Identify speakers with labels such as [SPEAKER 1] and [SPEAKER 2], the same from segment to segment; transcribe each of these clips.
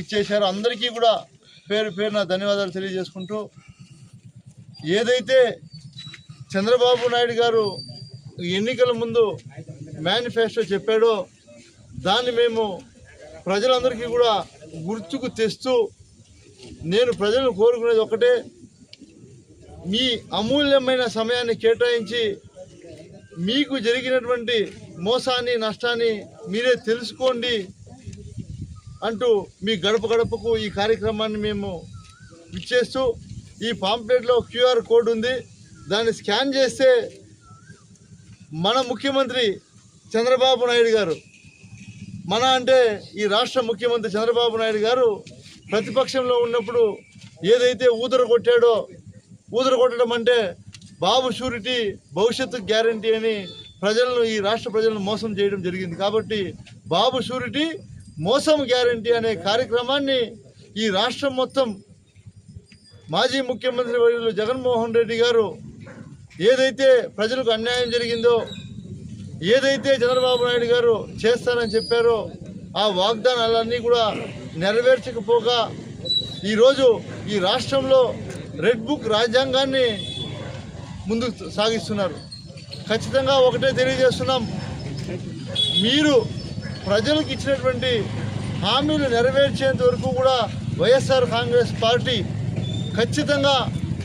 [SPEAKER 1] ఇచ్చేశారు. అందరికీ కూడా పేరు పేరున ధన్యవాదాలు తెలియజేసుకుంటూ ఏదైతే చంద్రబాబు నాయుడు గారు ఎన్నికల ముందు మేనిఫెస్టో చెప్పాడో దాన్ని మేము ప్రజలందరికీ కూడా గుర్తుకు తెస్తూ నేను ప్రజలను కోరుకునేది ఒకటే మీ అమూల్యమైన సమయాన్ని కేటాయించి మీకు జరిగినటువంటి మోసాన్ని నష్టాన్ని మీరే తెలుసుకోండి. అంటూ మీ గడప గడపకు ఈ కార్యక్రమాన్ని మేము ఇచ్చేస్తూ ఈ పాంప్లెట్లో క్యూఆర్ కోడ్ ఉంది. దాన్ని స్కాన్ చేస్తే మన ముఖ్యమంత్రి చంద్రబాబు నాయుడు గారు మన అంటే ఈ రాష్ట్ర ముఖ్యమంత్రి చంద్రబాబు నాయుడు గారు ప్రతిపక్షంలో ఉన్నప్పుడు ఏదైతే ఊదర కొట్టాడో ఊదర కొట్టడం అంటే బాబు షూరిటీ భవిష్యత్తు గ్యారంటీ అని ప్రజలను ఈ రాష్ట్ర ప్రజలను మోసం చేయడం జరిగింది. కాబట్టి బాబు షూరిటీ మోసం గ్యారంటీ అనే కార్యక్రమాన్ని ఈ రాష్ట్రం మొత్తం మాజీ ముఖ్యమంత్రి వర్యులు జగన్మోహన్ రెడ్డి గారు ఏదైతే ప్రజలకు అన్యాయం జరిగిందో ఏదైతే చంద్రబాబు నాయుడు గారు చేస్తారని చెప్పారో ఆ వాగ్దానాలన్నీ కూడా నెరవేర్చకపోగా ఈరోజు ఈ రాష్ట్రంలో రెడ్ బుక్ రాజ్యాంగాన్ని ముందుకు సాగిస్తున్నారు. ఖచ్చితంగా ఒకటే తెలియజేస్తున్నాం. మీరు ప్రజలకు ఇచ్చినటువంటి హామీలు నెరవేర్చేంత వరకు కూడా వైఎస్ఆర్ కాంగ్రెస్ పార్టీ ఖచ్చితంగా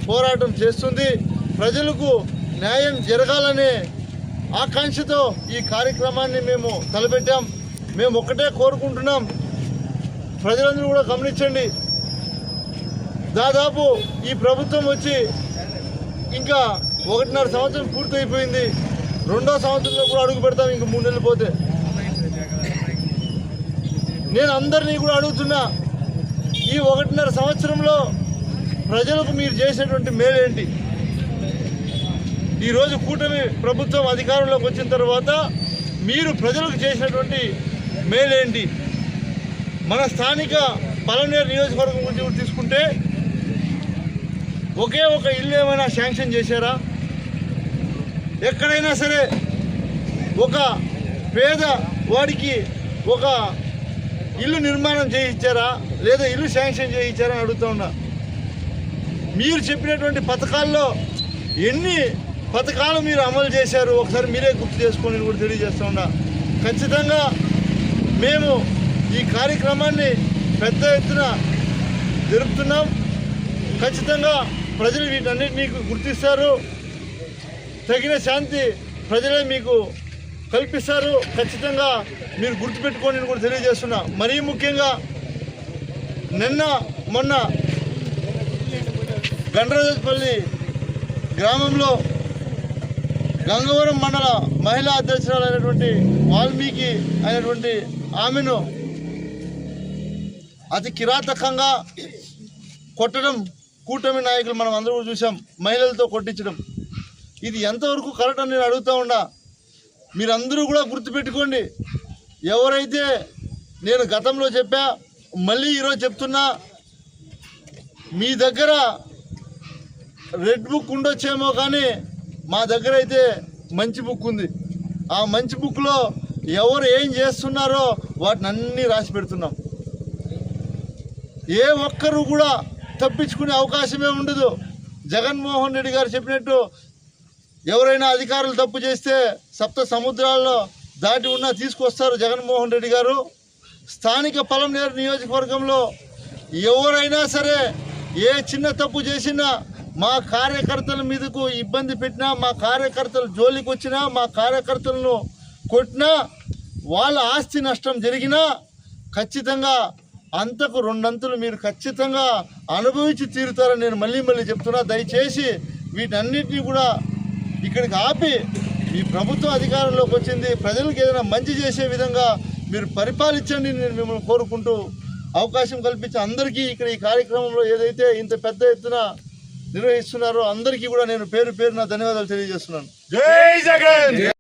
[SPEAKER 1] పోరాటం చేస్తుంది. ప్రజలకు న్యాయం జరగాలనే ఆకాంక్షతో ఈ కార్యక్రమాన్ని మేము తలపెట్టాం. మేము ఒక్కటే కోరుకుంటున్నాం. ప్రజలందరూ కూడా గమనించండి. దాదాపు ఈ ప్రభుత్వం వచ్చి ఇంకా ఒకటిన్నర సంవత్సరం పూర్తయిపోయింది. రెండో సంవత్సరంలో కూడా అడుగు పెడతాం ఇంక మూడు నెలలు పోతే. నేను అందరినీ కూడా అడుగుతున్నా ఈ ఒకటిన్నర సంవత్సరంలో ప్రజలకు మీరు చేసేటువంటి మేలేంటి? ఈరోజు కూటమి ప్రభుత్వం అధికారంలోకి వచ్చిన తర్వాత మీరు ప్రజలకు చేసినటువంటి మేలేంటి? మన స్థానిక పలనేరు నియోజకవర్గం గురించి తీసుకుంటే ఒకే ఒక ఇల్లు ఏమైనా శాంక్షన్ చేశారా? ఎక్కడైనా సరే ఒక పేద వాడికి ఒక ఇల్లు నిర్మాణం చేయించారా? లేదా ఇల్లు శాంక్షన్ చేయించారా అని అడుగుతా ఉన్నా. మీరు చెప్పినటువంటి పథకాల్లో ఎన్ని పథకాలు మీరు అమలు చేశారు? ఒకసారి మీరే గుర్తు చేసుకోండి కూడా తెలియజేస్తా ఉన్నా. ఖచ్చితంగా మేము ఈ కార్యక్రమాన్ని పెద్ద ఎత్తున జరుపుతున్నాం. ఖచ్చితంగా ప్రజలు వీటన్నిటినీ గుర్తిస్తారు. తగిన శాంతి ప్రజలే మీకు కల్పిస్తారు. ఖచ్చితంగా మీరు గుర్తుపెట్టుకోండి అని కూడా తెలియజేస్తున్నా. మరీ ముఖ్యంగా నిన్న మొన్న గండ్రజపల్లి గ్రామంలో గంగవరం మండల మహిళా అధ్యక్షురాలైనటువంటి వాల్మీకి అయినటువంటి ఆమెను అతి కిరాతకంగా కొట్టడం కూటమి నాయకులు మనం అందరూ చూసాం మహిళలతో కొట్టించడం. ఇది ఎంతవరకు కరెక్ట్ అని నేను అడుగుతా ఉన్నా. మీరందరూ కూడా గుర్తుపెట్టుకోండి. ఎవరైతే నేను గతంలో చెప్పా మళ్ళీ ఈరోజు చెప్తున్నా మీ దగ్గర రెడ్ బుక్ ఉండొచ్చేమో కానీ మా దగ్గర అయితే మంచి బుక్ ఉంది. ఆ మంచి బుక్లో ఎవరు ఏం చేస్తున్నారో వాటిని అన్నీ రాసి పెడుతున్నాం. ఏ ఒక్కరు కూడా తప్పించుకునే అవకాశమే ఉండదు. జగన్మోహన్ రెడ్డి గారు చెప్పినట్టు ఎవరైనా అధికారులు తప్పు చేస్తే సప్త సముద్రాల్లో దాటి ఉన్నా తీసుకొస్తారు జగన్మోహన్ రెడ్డి గారు. స్థానిక పలంనేరు నియోజకవర్గంలో ఎవరైనా సరే ఏ చిన్న తప్పు చేసినా మా కార్యకర్తల మీదకు ఇబ్బంది పెట్టినా మా కార్యకర్తలు జోలికి వచ్చినా మా కార్యకర్తలను కొట్టినా వాళ్ళ ఆస్తి నష్టం జరిగినా ఖచ్చితంగా అంతకు రెండంతులు మీరు ఖచ్చితంగా అనుభవించి తీరుతారని నేను మళ్ళీ మళ్ళీ చెప్తున్నా. దయచేసి వీటన్నిటినీ కూడా ఇక్కడికి ఆపి ఈ ప్రభుత్వం అధికారంలోకి వచ్చింది. ప్రజలకు ఏదైనా మంచి చేసే విధంగా మీరు పరిపాలించండి నేను మిమ్మల్ని కోరుకుంటూ అవకాశం కల్పించి అందరికీ ఇక్కడ ఈ కార్యక్రమంలో ఏదైతే ఇంత పెద్ద ఎత్తున నిర్వహిస్తున్నారో అందరికీ కూడా నేను పేరు పేరున ధన్యవాదాలు తెలియజేస్తున్నాను.
[SPEAKER 2] జై జగన్!